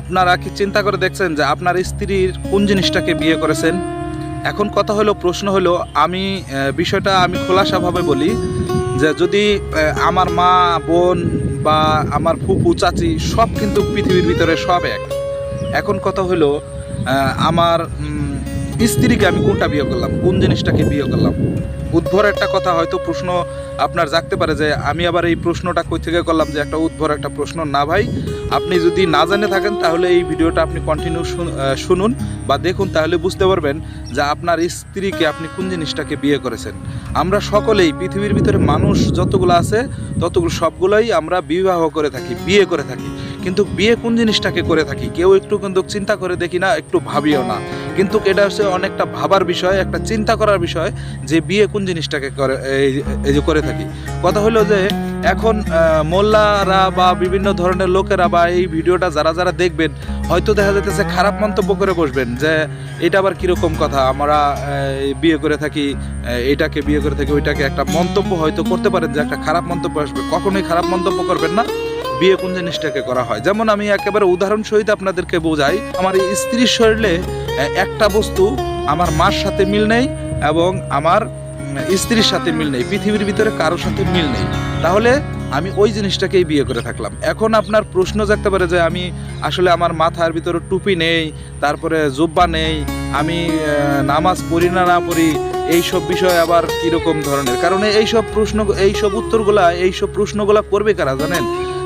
আপনারা কি চিন্তা করে দেখছেন যে আপনার স্ত্রীর কোন জিনিসটাকে বিয়ে করেছেন? এখন কথা হলো, প্রশ্ন হলো, আমি বিষয়টা আমি খোলাসাভাবে বলি যে যদি আমার মা, বোন বা আমার ফুপু, চাচি সব কিন্তু পৃথিবীর ভিতরে সব এক। এখন কথা হলো আমার স্ত্রীকে আমি কোনটা বিয়ে করলাম? কোন জিনিসটাকে বিয়ে করলাম? উদ্ভর একটা কথা, হয়তো প্রশ্ন আপনার জাগতে পারে যে আমি আবার এই প্রশ্নটা কই থেকে করলাম যে একটা উদ্ভর একটা প্রশ্ন। না ভাই, আপনি যদি না জানে থাকেন, তাহলে এই ভিডিওটা আপনি কন্টিনিউ শুনুন বা দেখুন, তাহলে বুঝতে পারবেন যে আপনার স্ত্রীকে আপনি কোন জিনিসটাকে বিয়ে করেছেন। আমরা সকলেই, পৃথিবীর ভিতরে মানুষ যতগুলো আছে, ততগুলো সবগুলোই আমরা বিবাহ করে থাকি, বিয়ে করে থাকি। কিন্তু বিয়ে কোন জিনিসটাকে করে থাকি? কেউ একটু কিন্তু চিন্তা করে দেখি না, একটু ভাবিও না। কিন্তু এটা হচ্ছে অনেকটা ভাবার বিষয়, একটা চিন্তা করার বিষয় যে বিয়ে কোন জিনিসটাকে করে, এই- যে করে থাকি। কথা হলো যে এখন মোল্লারা বা বিভিন্ন ধরনের লোকেরা বা এই ভিডিওটা যারা যারা দেখবেন, হয়তো দেখা যাইতেছে খারাপ মন্তব্য করে বসবেন যে এটা আবার কীরকম কথা? আমরা বিয়ে করে থাকি এটাকে বিয়ে করে থাকি, ওইটাকে একটা মন্তব্য হয়তো করতে পারেন যে একটা খারাপ মন্তব্য আসবে। কখনোই খারাপ মন্তব্য করবেন না। বিয়ে কোন জিনিসটাকে করা হয়? যেমন আমি একেবারে উদাহরণ সহিত আপনাদেরকে বোঝাই, আমার স্ত্রীর শরীরে একটা বস্তু আমার মার সাথে মিল নেই এবং আমার স্ত্রীর সাথে মিল নেই, পৃথিবীর ভিতরে কারোর সাথে মিল নেই। তাহলে আমি ওই জিনিসটাকেই বিয়ে করে থাকলাম। এখন আপনার প্রশ্ন জাগতে পারে যে আমি আসলে আমার মাথার ভিতরে টুপি নেই, তারপরে জুব্বা নেই, আমি নামাজ পড়ি না না পড়ি, এইসব বিষয় আবার কীরকম ধরনের? কারণ এইসব প্রশ্ন এইসব উত্তরগুলা এইসব প্রশ্নগুলা করবে কারা জানেন?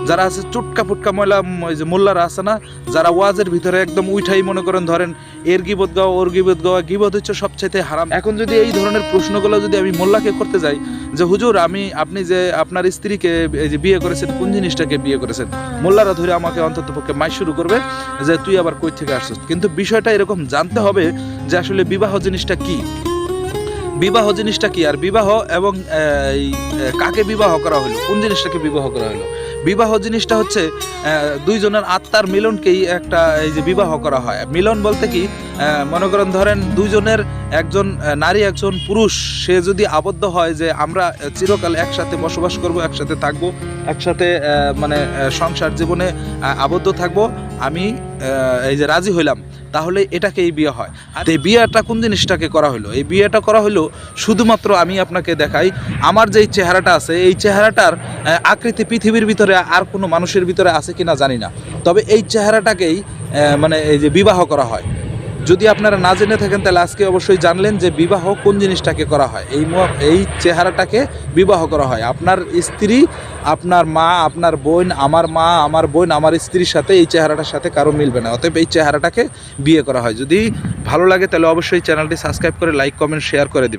যারা আছে চুটকা ফুটকা ময়লা যে মোল্লারা আছে না, যারা ওয়াজের ভিতরে একদম উঠাই মনে করেন, ধরেন এর গিবত গাওয়া, ওর গিবত গাওয়া, গিবত হচ্ছে সবচাইতে হারাম। এখন যদি এই ধরনের প্রশ্নগুলো যদি আমি মোল্লাকে করতে যাই, যে হুজুর, আমি, আপনি যে আপনার স্ত্রীকে যে বিয়ে করেছেন, কোন জিনিসটাকে বিয়ে করেছেন? মোল্লারা ধরে আমাকে অন্তত পক্ষে মাই শুরু করবে, যে তুই আবার কই থেকে আসছিস? কিন্তু বিষয়টা এরকম জানতে হবে যে আসলে বিবাহ জিনিসটা কি? বিবাহ জিনিসটা কি? আর বিবাহ এবং কাকে বিবাহ করা হলো? কোন জিনিসটাকে বিবাহ করা হলো? বিবাহ জিনিসটা হচ্ছে দুইজনের আত্মার মিলনকেই একটা এই যে বিবাহ করা হয়। মিলন বলতে কি মনে করেন ধরেন দুইজনের একজন নারী, একজন পুরুষ, সে যদি আবদ্ধ হয় যে আমরা চিরকাল একসাথে বসবাস করব, একসাথে থাকব, একসাথে মানে সংসার জীবনে আবদ্ধ থাকব আমি এই যে রাজি হইলাম, তাহলে এটাকেই বিয়ে হয়। আর এই বিয়েটা কোন জিনিসটাকে করা হলো এই বিয়েটা করা হলো শুধুমাত্র আমি আপনাকে দেখাই, আমার যে চেহারাটা আছে, এই চেহারাটার আকৃতি পৃথিবীর ভিতরে আর কোনো মানুষের ভিতরে আছে কিনা জানি না। তবে এই চেহারাটাকেই মানে এই যে বিবাহ করা হয়। যদি আপনারা না জেনে থাকেন, তাহলে আজকে অবশ্যই জানলেন যে বিবাহ কোন জিনিসটাকে করা হয়। এই এই চেহারাটাকে বিবাহ করা হয়। আপনার স্ত্রী, আপনার মা, আপনার বোন, আমার মা, আমার বোন, আমার স্ত্রীর সাথে এই চেহারাটার সাথে কারও মিলবে না। অতএব এই চেহারাটাকে বিয়ে করা হয়। যদি ভালো লাগে, তাহলে অবশ্যই চ্যানেলটি সাবস্ক্রাইব করে, লাইক, কমেন্ট, শেয়ার করে